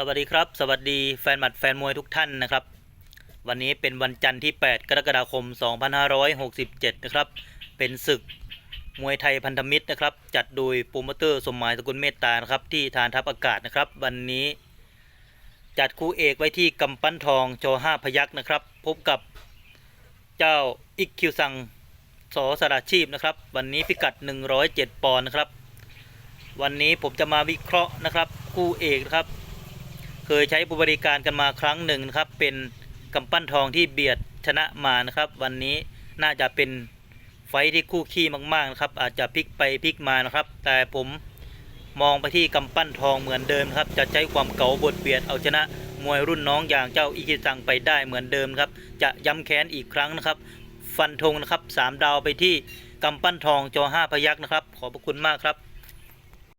สวัสดีครับ สวัสดีแฟนหมัดแฟนมวยทุกท่านนะครับ วันนี้เป็นวันจันทร์ที่ 8 กรกฎาคม 2567 นะครับ เป็นศึกมวยไทยพันธมิตรนะครับ จัดโดยโปรโมเตอร์สมหมายสกุลเมตตานะครับ ที่ทานทัพอากาศนะครับ วันนี้ จัดคู่เอกไว้ที่กำปั้นทองจอห้าพยักนะครับ พบกับเจ้าอิกคิวซังสอสราชีพนะครับ วันนี้พิกัด 107 ปอนด์นะครับ วันนี้ผมจะมาวิเคราะห์นะครับ คู่เอกนะครับ เคยใช้บริการกันมาครั้งหนึ่งนะครับ เป็นกำปั้นทองที่เบียดชนะมานะครับ วันนี้น่าจะเป็นไฟที่คู่ขี้มากๆนะครับ อาจจะพลิกไปพลิกมานะครับ แต่ผมมองไปที่กำปั้นทองเหมือนเดิมครับ จะใช้ความเก๋าบทเบียดเอาชนะมวยรุ่นน้องอย่างเจ้าอิคิซังไปได้เหมือนเดิมครับ จะย้ำแค้นอีกครั้งนะครับ ฟันธงนะครับสามดาวไปที่กำปั้นทองจอห้าพยักนะครับ ขอบพระคุณมากครับ